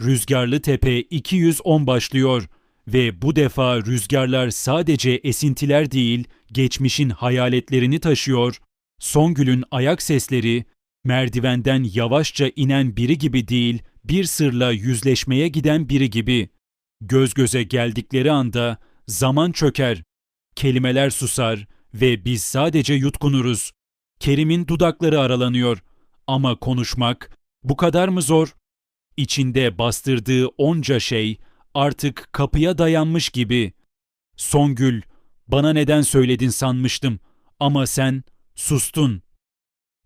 Rüzgarlı Tepe 210 başlıyor ve bu defa rüzgarlar sadece esintiler değil, geçmişin hayaletlerini taşıyor. Songül'ün ayak sesleri merdivenden yavaşça inen biri gibi değil, bir sırla yüzleşmeye giden biri gibi. Göz göze geldikleri anda zaman çöker, kelimeler susar ve biz sadece yutkunuruz. Kerim'in dudakları aralanıyor ama konuşmak bu kadar mı zor? İçinde bastırdığı onca şey artık kapıya dayanmış gibi. Songül, bana neden söyledin sanmıştım ama sen sustun.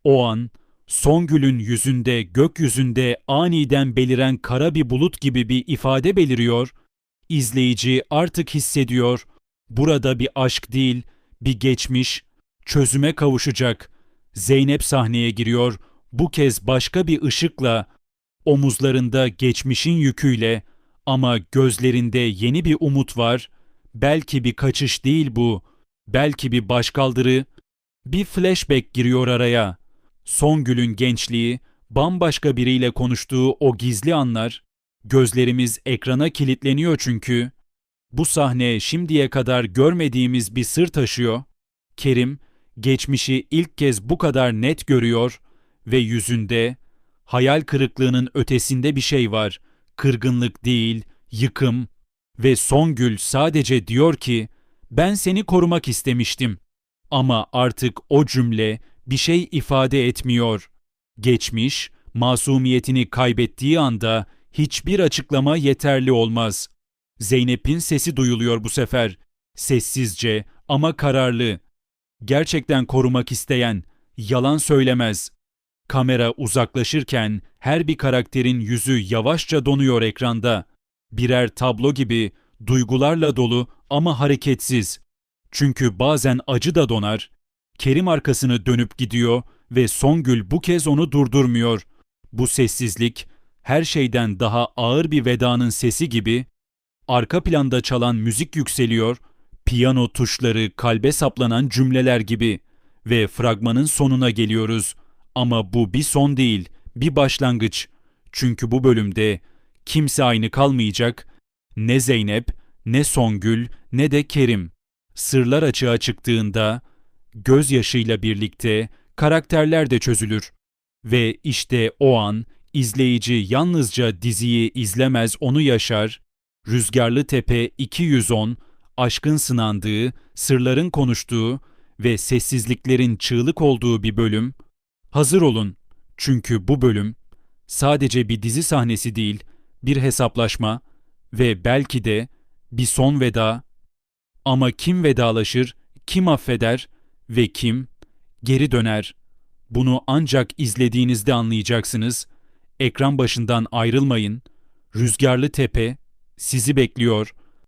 O an Songül'ün yüzünde, gökyüzünde aniden beliren kara bir bulut gibi bir ifade beliriyor. İzleyici artık hissediyor. Burada bir aşk değil, bir geçmiş, çözüme kavuşacak. Zeynep sahneye giriyor. Bu kez başka bir ışıkla, omuzlarında geçmişin yüküyle ama gözlerinde yeni bir umut var. Belki bir kaçış değil bu. Belki bir başkaldırı. Bir flashback giriyor araya. Songül'ün gençliği, bambaşka biriyle konuştuğu o gizli anlar, gözlerimiz ekrana kilitleniyor çünkü. Bu sahne şimdiye kadar görmediğimiz bir sır taşıyor. Kerim, geçmişi ilk kez bu kadar net görüyor ve yüzünde hayal kırıklığının ötesinde bir şey var. Kırgınlık değil, yıkım ve Songül sadece diyor ki ben seni korumak istemiştim. Ama artık o cümle bir şey ifade etmiyor. Geçmiş, masumiyetini kaybettiği anda hiçbir açıklama yeterli olmaz. Zeynep'in sesi duyuluyor bu sefer. Sessizce ama kararlı. Gerçekten korumak isteyen, yalan söylemez. Kamera uzaklaşırken her bir karakterin yüzü yavaşça donuyor ekranda. Birer tablo gibi, duygularla dolu ama hareketsiz. Çünkü bazen acı da donar. Kerim arkasını dönüp gidiyor ve Songül bu kez onu durdurmuyor. Bu sessizlik her şeyden daha ağır bir vedanın sesi gibi arka planda çalan müzik yükseliyor, piyano tuşları kalbe saplanan cümleler gibi ve fragmanın sonuna geliyoruz. Ama bu bir son değil, bir başlangıç. Çünkü bu bölümde kimse aynı kalmayacak. Ne Zeynep, ne Songül, ne de Kerim. Sırlar açığa çıktığında gözyaşıyla birlikte karakterler de çözülür. Ve işte o an izleyici yalnızca diziyi izlemez onu yaşar, Rüzgarlı Tepe 210, aşkın sınandığı, sırların konuştuğu ve sessizliklerin çığlık olduğu bir bölüm. Hazır olun çünkü bu bölüm sadece bir dizi sahnesi değil, bir hesaplaşma ve belki de bir son veda. Ama kim vedalaşır, kim affeder ve kim geri döner? Bunu ancak izlediğinizde anlayacaksınız. Ekran başından ayrılmayın. Rüzgarlı Tepe sizi bekliyor.